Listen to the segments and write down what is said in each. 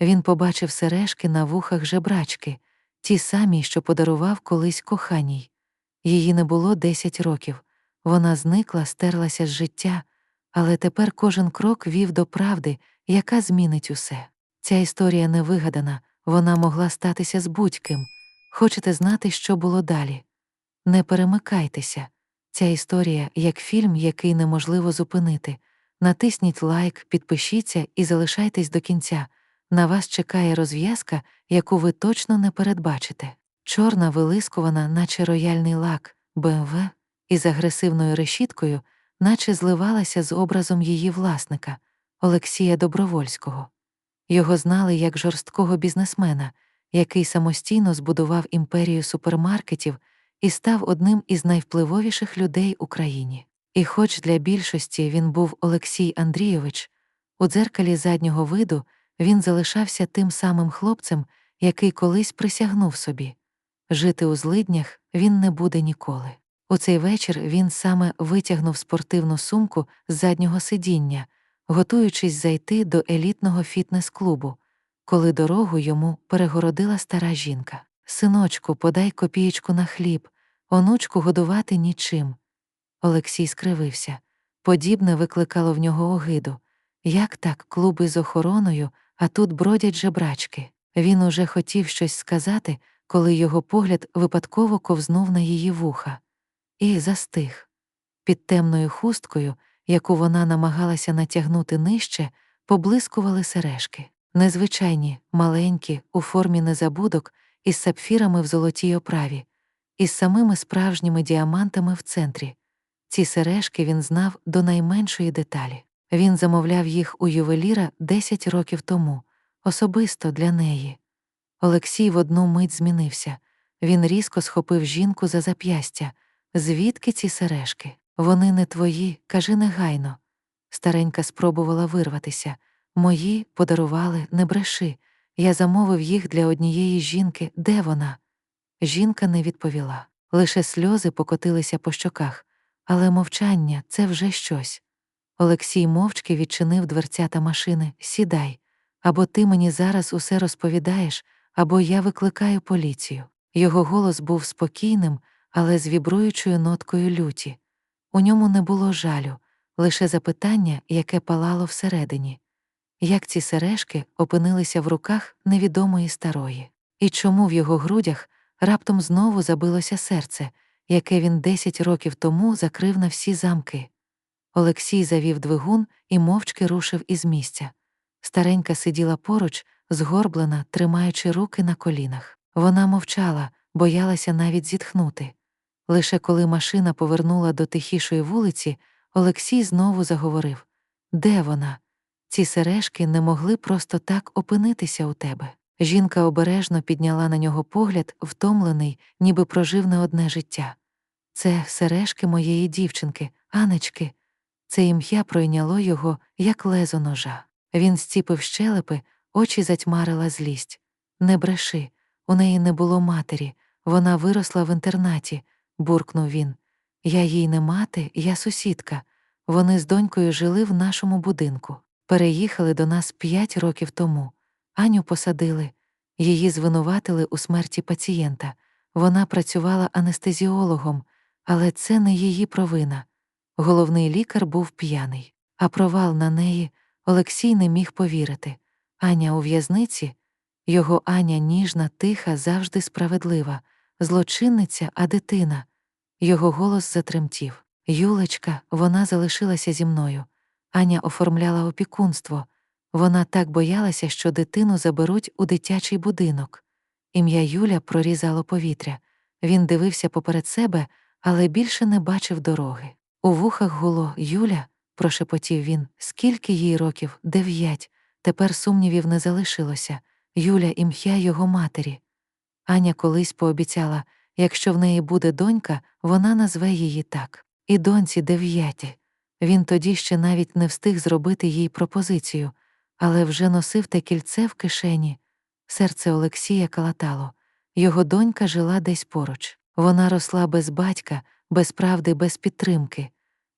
Він побачив сережки на вухах жебрачки, ті самі, що подарував колись коханій. Її не було десять років. Вона зникла, стерлася з життя, але тепер кожен крок вів до правди, яка змінить усе. Ця історія не вигадана, вона могла статися з будь-ким. Хочете знати, що було далі? Не перемикайтеся. Ця історія як фільм, який неможливо зупинити. Натисніть лайк, підпишіться і залишайтесь до кінця. На вас чекає розв'язка, яку ви точно не передбачите. Чорна вилискувана, наче рояльний лак, БМВ, із агресивною решіткою, наче зливалася з образом її власника, Олексія Добровольського. Його знали як жорсткого бізнесмена, який самостійно збудував імперію супермаркетів і став одним із найвпливовіших людей Україні. І хоч для більшості він був Олексій Андрійович, у дзеркалі заднього виду він залишався тим самим хлопцем, який колись присягнув собі. Жити у злиднях він не буде ніколи. У цей вечір він саме витягнув спортивну сумку з заднього сидіння, готуючись зайти до елітного фітнес-клубу, коли дорогу йому перегородила стара жінка. Синочку, подай копієчку на хліб, онучку годувати нічим. Олексій скривився. Подібне викликало в нього огиду. Як так, клуби з охороною, а тут бродять жебрачки. Він уже хотів щось сказати, коли його погляд випадково ковзнув на її вуха, і застиг. Під темною хусткою, яку вона намагалася натягнути нижче, поблискували сережки. Незвичайні, маленькі, у формі незабудок, із сапфірами в золотій оправі, із самими справжніми діамантами в центрі. Ці сережки він знав до найменшої деталі. Він замовляв їх у ювеліра 10 років тому, особисто для неї. Олексій в одну мить змінився. Він різко схопив жінку за зап'ястя. Звідки ці сережки? Вони не твої, кажи негайно. Старенька спробувала вирватися. Мої подарували, не бреши. Я замовив їх для однієї жінки. Де вона? Жінка не відповіла. Лише сльози покотилися по щоках, але мовчання це вже щось. Олексій мовчки відчинив дверцята машини Сідай, або ти мені зараз усе розповідаєш, або я викликаю поліцію. Його голос був спокійним, але з вібруючою ноткою люті. У ньому не було жалю, лише запитання, яке палало всередині як ці сережки опинилися в руках невідомої старої, і чому в його грудях раптом знову забилося серце, яке він десять років тому закрив на всі замки. Олексій завів двигун і мовчки рушив із місця. Старенька сиділа поруч, згорблена, тримаючи руки на колінах. Вона мовчала, боялася навіть зітхнути. Лише коли машина повернула до тихішої вулиці, Олексій знову заговорив Де вона? Ці сережки не могли просто так опинитися у тебе. Жінка обережно підняла на нього погляд, втомлений, ніби прожив не одне життя. Це сережки моєї дівчинки, Анечки. Це ім'я пройняло його, як лезо ножа. Він зціпив щелепи, очі затьмарила злість. Не бреши, у неї не було матері, вона виросла в інтернаті, буркнув він. Я їй не мати, я сусідка. Вони з донькою жили в нашому будинку. Переїхали до нас п'ять років тому. Аню посадили. Її звинуватили у смерті пацієнта. Вона працювала анестезіологом, але це не її провина. Головний лікар був п'яний, а провал на неї Олексій не міг повірити. Аня у в'язниці, його Аня ніжна, тиха, завжди справедлива, злочинниця, а дитина. Його голос затремтів. Юлечка, вона залишилася зі мною. Аня оформляла опікунство. Вона так боялася, що дитину заберуть у дитячий будинок. Ім'я Юля прорізало повітря. Він дивився поперед себе, але більше не бачив дороги. У вухах гуло Юля, прошепотів він, скільки їй років, дев'ять. Тепер сумнівів не залишилося. Юля ім'я його матері. Аня колись пообіцяла якщо в неї буде донька, вона назве її так. І доньці дев'яті. Він тоді ще навіть не встиг зробити їй пропозицію, але вже носив те кільце в кишені. Серце Олексія калатало. Його донька жила десь поруч. Вона росла без батька, без правди, без підтримки.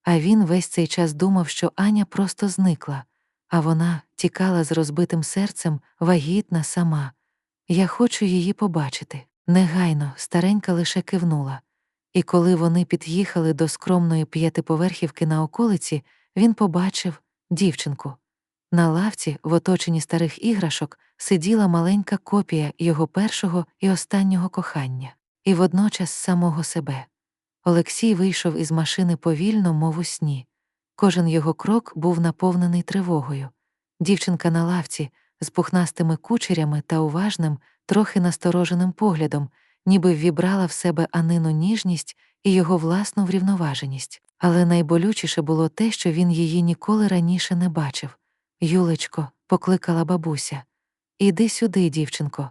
А він весь цей час думав, що Аня просто зникла. а вона тікала з розбитим серцем, вагітна сама. Я хочу її побачити. Негайно старенька лише кивнула. І коли вони під'їхали до скромної п'ятиповерхівки на околиці, він побачив дівчинку. На лавці, в оточенні старих іграшок, сиділа маленька копія його першого і останнього кохання, і водночас самого себе. Олексій вийшов із машини повільно, мов у сні. Кожен його крок був наповнений тривогою. Дівчинка на лавці з пухнастими кучерями та уважним, трохи настороженим поглядом, ніби ввібрала в себе Анину ніжність і його власну врівноваженість. Але найболючіше було те, що він її ніколи раніше не бачив. Юлечко, покликала бабуся. Іди сюди, дівчинко.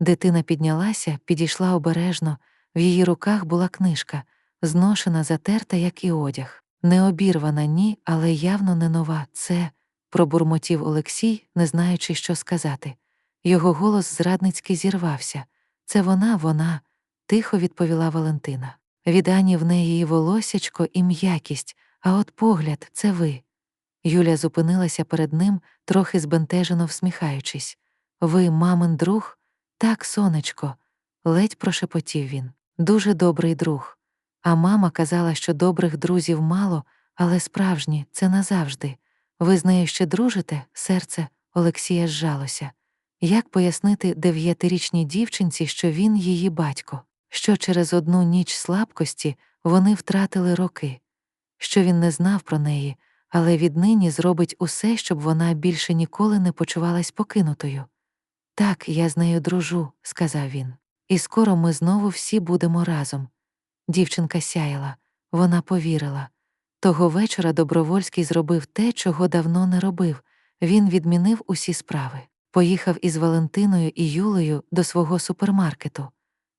Дитина піднялася, підійшла обережно, в її руках була книжка, зношена, затерта, як і одяг. Не обірвана, ні, але явно не нова. Це, пробурмотів Олексій, не знаючи, що сказати. Його голос зрадницьки зірвався. Це вона, вона, тихо відповіла Валентина. Від Ані в неї і волосячко, і м'якість, а от погляд це ви. Юля зупинилася перед ним, трохи збентежено всміхаючись. Ви, мамин друг? Так, сонечко, ледь прошепотів він. Дуже добрий друг. А мама казала, що добрих друзів мало, але справжні це назавжди. Ви з нею ще дружите, серце Олексія зжалося. Як пояснити дев'ятирічній дівчинці, що він її батько, що через одну ніч слабкості вони втратили роки, що він не знав про неї, але віднині зробить усе, щоб вона більше ніколи не почувалась покинутою. Так, я з нею дружу, сказав він, і скоро ми знову всі будемо разом. Дівчинка сяяла, вона повірила. Того вечора Добровольський зробив те, чого давно не робив він відмінив усі справи. Поїхав із Валентиною і Юлею до свого супермаркету.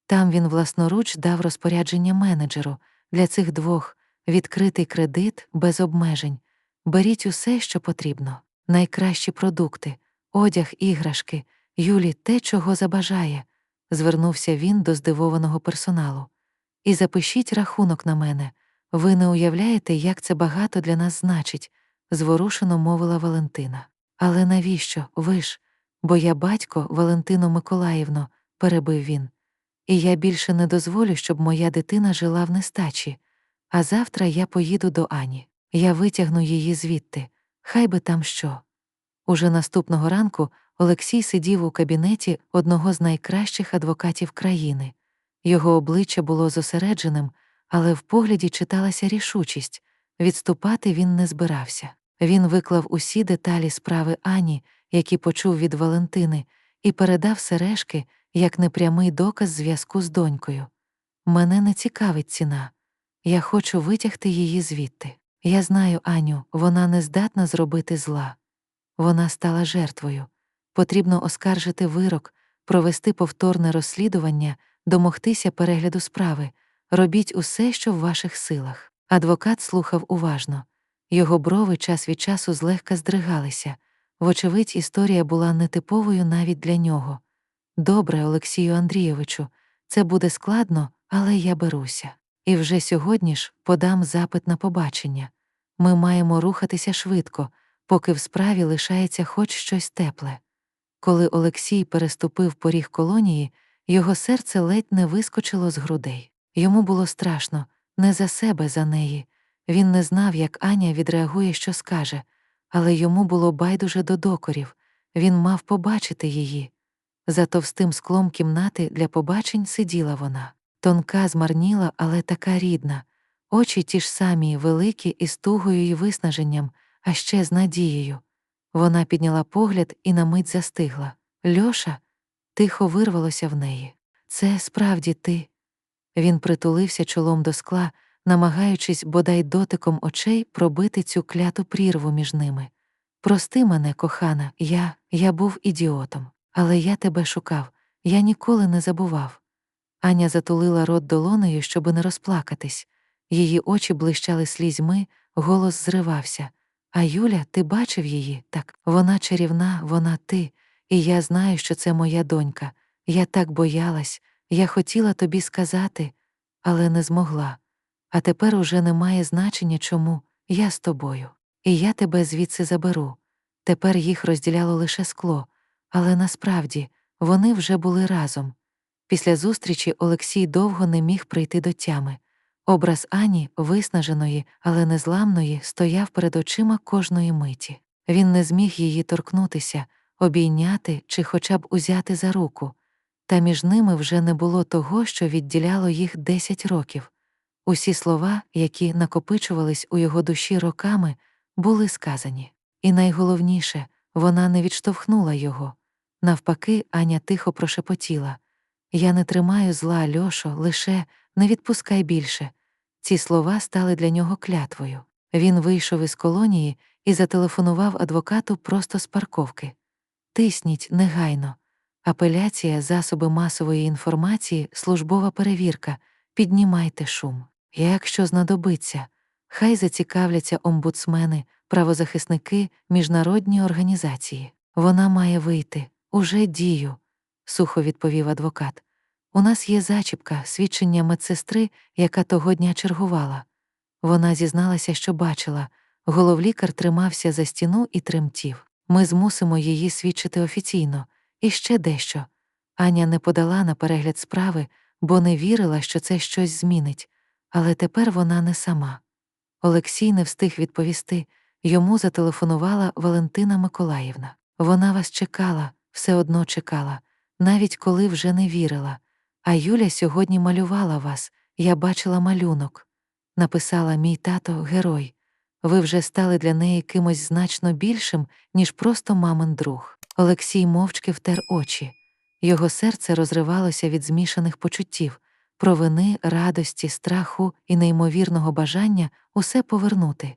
Там він власноруч дав розпорядження менеджеру для цих двох відкритий кредит без обмежень. Беріть усе, що потрібно, найкращі продукти, одяг, іграшки, Юлі те, чого забажає, звернувся він до здивованого персоналу. І запишіть рахунок на мене. Ви не уявляєте, як це багато для нас значить, зворушено мовила Валентина. Але навіщо? Ви ж? Бо я батько, Валентино Миколаївно, перебив він. І я більше не дозволю, щоб моя дитина жила в нестачі. А завтра я поїду до Ані. Я витягну її звідти, хай би там що. Уже наступного ранку Олексій сидів у кабінеті одного з найкращих адвокатів країни. Його обличчя було зосередженим, але в погляді читалася рішучість відступати він не збирався. Він виклав усі деталі справи Ані, які почув від Валентини, і передав сережки як непрямий доказ зв'язку з донькою. Мене не цікавить ціна. Я хочу витягти її звідти. Я знаю Аню, вона не здатна зробити зла. Вона стала жертвою. Потрібно оскаржити вирок, провести повторне розслідування, домогтися перегляду справи. Робіть усе, що в ваших силах. Адвокат слухав уважно. Його брови час від часу злегка здригалися. Вочевидь, історія була нетиповою навіть для нього. Добре, Олексію Андрійовичу, це буде складно, але я беруся. І вже сьогодні ж подам запит на побачення. Ми маємо рухатися швидко, поки в справі лишається хоч щось тепле. Коли Олексій переступив поріг колонії, його серце ледь не вискочило з грудей. Йому було страшно, не за себе, за неї. Він не знав, як Аня відреагує, що скаже, але йому було байдуже до докорів він мав побачити її. За товстим склом кімнати для побачень сиділа вона. Тонка, змарніла, але така рідна, очі ті ж самі, великі, із тугою і виснаженням, а ще з надією. Вона підняла погляд і на мить застигла. Льоша тихо вирвалося в неї. Це справді ти. Він притулився чолом до скла, намагаючись бодай дотиком очей пробити цю кляту прірву між ними. Прости мене, кохана, я, я був ідіотом, але я тебе шукав, я ніколи не забував. Аня затулила рот долонею, щоби не розплакатись. Її очі блищали слізьми, голос зривався. А Юля, ти бачив її? Так, вона чарівна, вона ти, і я знаю, що це моя донька. Я так боялась, я хотіла тобі сказати, але не змогла. А тепер уже немає значення чому я з тобою, і я тебе звідси заберу. Тепер їх розділяло лише скло, але насправді вони вже були разом. Після зустрічі Олексій довго не міг прийти до тями. Образ Ані, виснаженої, але незламної, стояв перед очима кожної миті. Він не зміг її торкнутися, обійняти чи хоча б узяти за руку, та між ними вже не було того, що відділяло їх десять років. Усі слова, які накопичувались у його душі роками, були сказані. І найголовніше, вона не відштовхнула його. Навпаки, Аня тихо прошепотіла Я не тримаю зла, Льошо, лише не відпускай більше. Ці слова стали для нього клятвою. Він вийшов із колонії і зателефонував адвокату просто з парковки. Тисніть негайно. Апеляція, засоби масової інформації, службова перевірка. Піднімайте шум. Якщо знадобиться, хай зацікавляться омбудсмени, правозахисники, міжнародні організації. Вона має вийти. Уже дію, сухо відповів адвокат. У нас є зачіпка, свідчення медсестри, яка того дня чергувала. Вона зізналася, що бачила. Головлікар тримався за стіну і тремтів. Ми змусимо її свідчити офіційно. І ще дещо. Аня не подала на перегляд справи, бо не вірила, що це щось змінить, але тепер вона не сама. Олексій не встиг відповісти йому зателефонувала Валентина Миколаївна. Вона вас чекала, все одно чекала, навіть коли вже не вірила. А Юля сьогодні малювала вас, я бачила малюнок. Написала мій тато герой. Ви вже стали для неї кимось значно більшим, ніж просто мамин друг. Олексій мовчки втер очі. Його серце розривалося від змішаних почуттів, провини, радості, страху і неймовірного бажання усе повернути.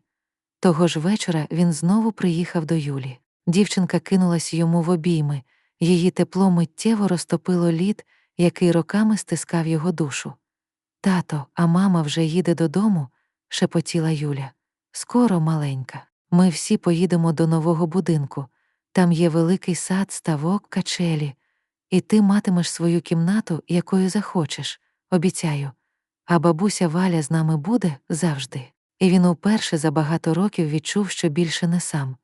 Того ж вечора він знову приїхав до Юлі. Дівчинка кинулась йому в обійми, її тепло миттєво розтопило лід, який роками стискав його душу. Тато, а мама вже їде додому, шепотіла Юля. Скоро, маленька. Ми всі поїдемо до нового будинку. Там є великий сад, ставок, качелі, і ти матимеш свою кімнату, якою захочеш, обіцяю. А бабуся Валя з нами буде завжди. І він уперше за багато років відчув, що більше не сам.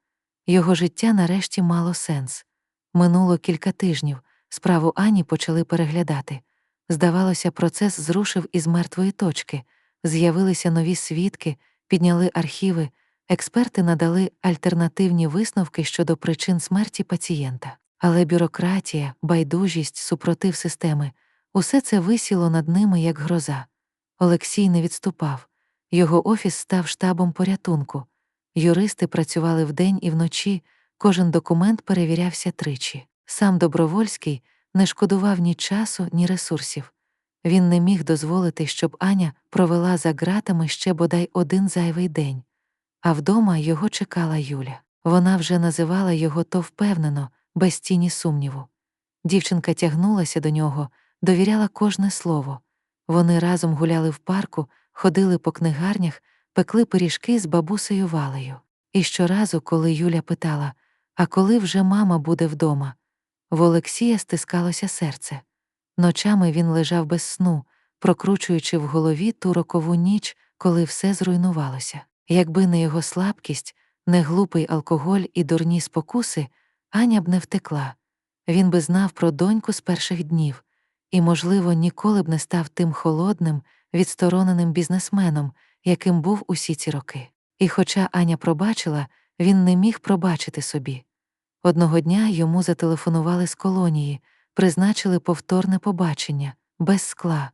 Його життя нарешті мало сенс. Минуло кілька тижнів, справу Ані почали переглядати. Здавалося, процес зрушив із мертвої точки, з'явилися нові свідки, підняли архіви, експерти надали альтернативні висновки щодо причин смерті пацієнта. Але бюрократія, байдужість, супротив системи усе це висіло над ними як гроза. Олексій не відступав. Його офіс став штабом порятунку. Юристи працювали вдень і вночі, кожен документ перевірявся тричі. Сам Добровольський не шкодував ні часу, ні ресурсів. Він не міг дозволити, щоб Аня провела за ґратами ще бодай один зайвий день. А вдома його чекала Юля. Вона вже називала його то впевнено, без тіні сумніву. Дівчинка тягнулася до нього, довіряла кожне слово. Вони разом гуляли в парку, ходили по книгарнях, пекли пиріжки з бабусею Валею. І щоразу, коли Юля питала, а коли вже мама буде вдома, в Олексія стискалося серце. Ночами він лежав без сну, прокручуючи в голові ту рокову ніч, коли все зруйнувалося. Якби не його слабкість, не глупий алкоголь і дурні спокуси, Аня б не втекла. Він би знав про доньку з перших днів і, можливо, ніколи б не став тим холодним, відстороненим бізнесменом, яким був усі ці роки. І хоча Аня пробачила, він не міг пробачити собі. Одного дня йому зателефонували з колонії, призначили повторне побачення, без скла,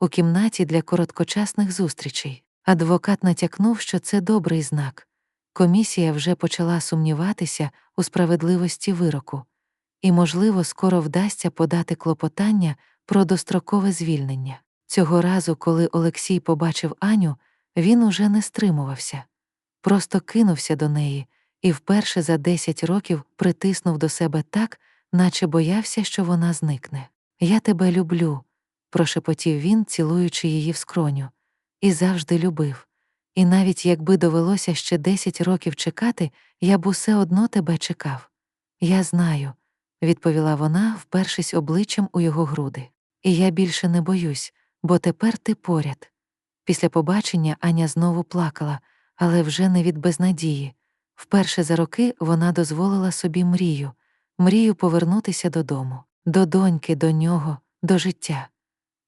у кімнаті для короткочасних зустрічей. Адвокат натякнув, що це добрий знак. Комісія вже почала сумніватися у справедливості вироку, і, можливо, скоро вдасться подати клопотання про дострокове звільнення. Цього разу, коли Олексій побачив Аню, він уже не стримувався, просто кинувся до неї і вперше за десять років притиснув до себе так, наче боявся, що вона зникне. Я тебе люблю, прошепотів він, цілуючи її в скроню, і завжди любив. І навіть якби довелося ще десять років чекати, я б усе одно тебе чекав. Я знаю, відповіла вона, впершись обличчям у його груди. І я більше не боюсь, бо тепер ти поряд. Після побачення Аня знову плакала, але вже не від безнадії. Вперше за роки вона дозволила собі мрію, мрію повернутися додому, до доньки, до нього, до життя.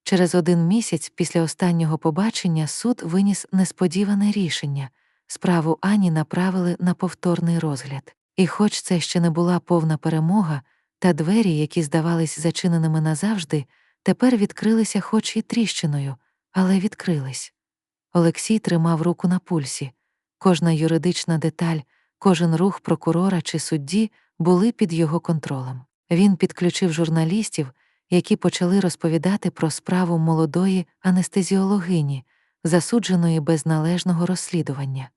Через один місяць після останнього побачення суд виніс несподіване рішення справу Ані направили на повторний розгляд. І хоч це ще не була повна перемога, та двері, які здавались зачиненими назавжди, тепер відкрилися хоч і тріщиною, але відкрились. Олексій тримав руку на пульсі. Кожна юридична деталь, кожен рух прокурора чи судді були під його контролем. Він підключив журналістів, які почали розповідати про справу молодої анестезіологині, засудженої без належного розслідування.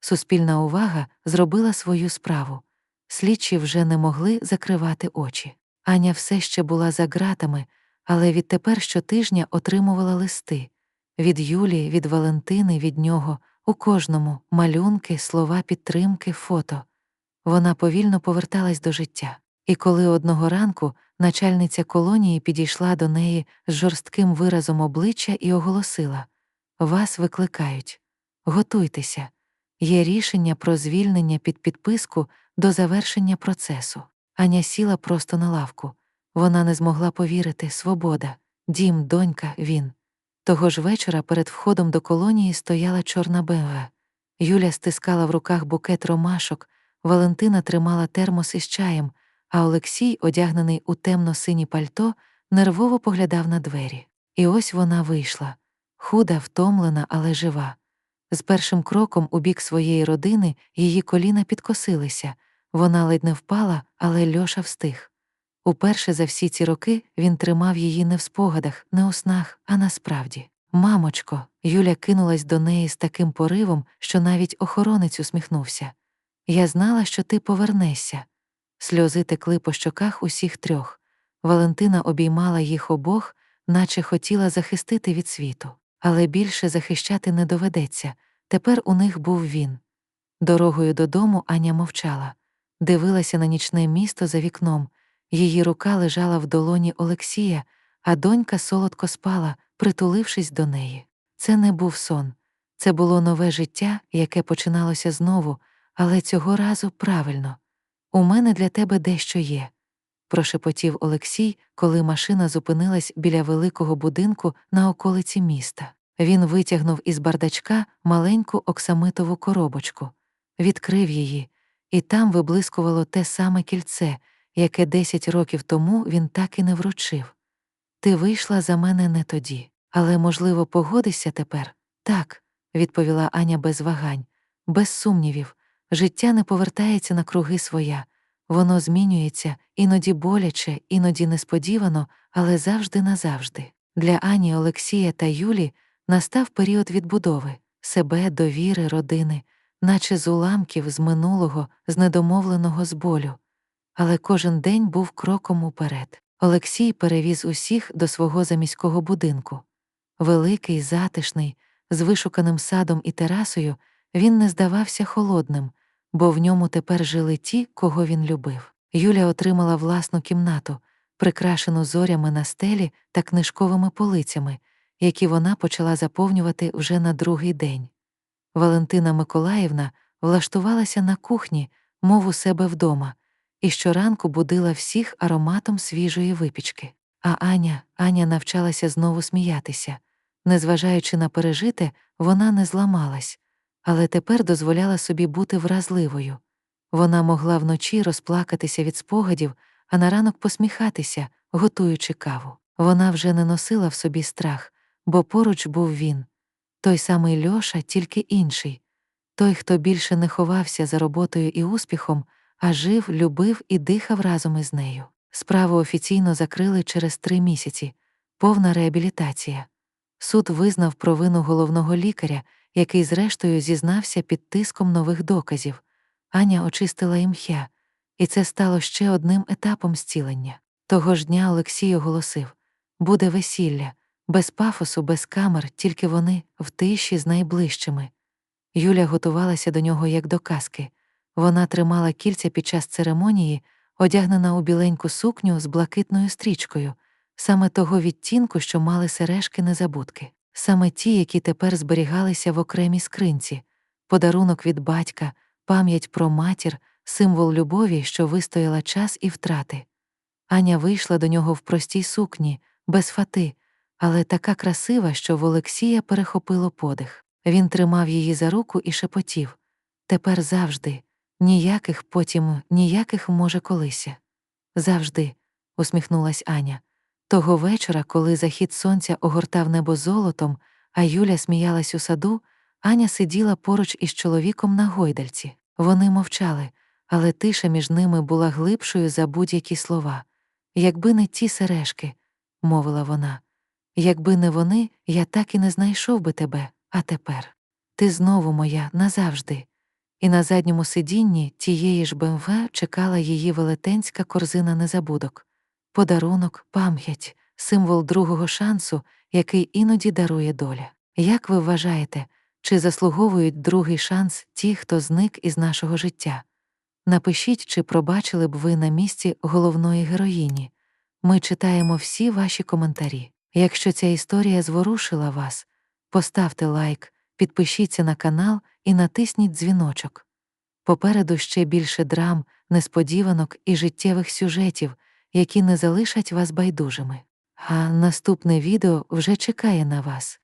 Суспільна увага зробила свою справу. Слідчі вже не могли закривати очі. Аня все ще була за ґратами, але відтепер щотижня отримувала листи від Юлії, від Валентини, від нього, у кожному малюнки, слова підтримки, фото. Вона повільно поверталась до життя. І коли одного ранку начальниця колонії підійшла до неї з жорстким виразом обличчя і оголосила Вас викликають. Готуйтеся. Є рішення про звільнення під підписку до завершення процесу. Аня сіла просто на лавку. Вона не змогла повірити свобода, дім, донька, він. Того ж вечора перед входом до колонії стояла чорна БМВ. Юля стискала в руках букет ромашок, Валентина тримала термос із чаєм, а Олексій, одягнений у темно-сині пальто, нервово поглядав на двері. І ось вона вийшла худа, втомлена, але жива. З першим кроком у бік своєї родини її коліна підкосилися, вона ледь не впала, але Льоша встиг. Уперше за всі ці роки він тримав її не в спогадах, не у снах, а насправді. Мамочко, Юля кинулась до неї з таким поривом, що навіть охоронець усміхнувся. Я знала, що ти повернешся. Сльози текли по щоках усіх трьох. Валентина обіймала їх обох, наче хотіла захистити від світу, але більше захищати не доведеться. Тепер у них був він. Дорогою додому Аня мовчала, дивилася на нічне місто за вікном. Її рука лежала в долоні Олексія, а донька солодко спала, притулившись до неї. Це не був сон, це було нове життя, яке починалося знову, але цього разу правильно. У мене для тебе дещо є, прошепотів Олексій, коли машина зупинилась біля великого будинку на околиці міста. Він витягнув із бардачка маленьку оксамитову коробочку, відкрив її, і там виблискувало те саме кільце, яке десять років тому він так і не вручив. Ти вийшла за мене не тоді, але, можливо, погодишся тепер? Так, відповіла Аня без вагань, без сумнівів. Життя не повертається на круги своя, воно змінюється, іноді боляче, іноді несподівано, але завжди назавжди. Для Ані, Олексія та Юлі настав період відбудови себе, довіри, родини, наче з уламків, з минулого, з недомовленого з болю. Але кожен день був кроком уперед. Олексій перевіз усіх до свого заміського будинку. Великий, затишний, з вишуканим садом і терасою, він не здавався холодним, бо в ньому тепер жили ті, кого він любив. Юля отримала власну кімнату, прикрашену зорями на стелі та книжковими полицями, які вона почала заповнювати вже на другий день. Валентина Миколаївна влаштувалася на кухні, мов у себе вдома, і щоранку будила всіх ароматом свіжої випічки. А Аня, Аня навчалася знову сміятися. Незважаючи на пережите, вона не зламалась, але тепер дозволяла собі бути вразливою. Вона могла вночі розплакатися від спогадів, а на ранок посміхатися, готуючи каву. Вона вже не носила в собі страх, бо поруч був він той самий Льоша, тільки інший, той, хто більше не ховався за роботою і успіхом, а жив, любив і дихав разом із нею. Справу офіційно закрили через три місяці, повна реабілітація. Суд визнав провину головного лікаря, який, зрештою, зізнався під тиском нових доказів. Аня очистила ім'я, і це стало ще одним етапом зцілення. Того ж дня Олексій оголосив буде весілля, без пафосу, без камер, тільки вони в тиші з найближчими. Юля готувалася до нього як до казки. Вона тримала кільця під час церемонії, одягнена у біленьку сукню з блакитною стрічкою, саме того відтінку, що мали сережки незабудки, саме ті, які тепер зберігалися в окремій скринці, подарунок від батька, пам'ять про матір, символ любові, що вистояла час і втрати. Аня вийшла до нього в простій сукні, без фати, але така красива, що в Олексія перехопило подих. Він тримав її за руку і шепотів Тепер завжди, ніяких потім, ніяких може колися. Завжди, усміхнулась Аня. Того вечора, коли захід сонця огортав небо золотом, а Юля сміялась у саду, Аня сиділа поруч із чоловіком на гойдальці. Вони мовчали, але тиша між ними була глибшою за будь-які слова. Якби не ті сережки, мовила вона, якби не вони, я так і не знайшов би тебе, а тепер. Ти знову моя назавжди. І на задньому сидінні тієї ж БМВ чекала її велетенська корзина незабудок, подарунок, пам'ять, символ другого шансу, який іноді дарує доля. Як ви вважаєте, чи заслуговують другий шанс ті, хто зник із нашого життя? Напишіть, чи пробачили б ви на місці головної героїні. Ми читаємо всі ваші коментарі. Якщо ця історія зворушила вас, поставте лайк, підпишіться на канал і натисніть дзвіночок. Попереду ще більше драм, несподіванок і життєвих сюжетів, які не залишать вас байдужими. А наступне відео вже чекає на вас.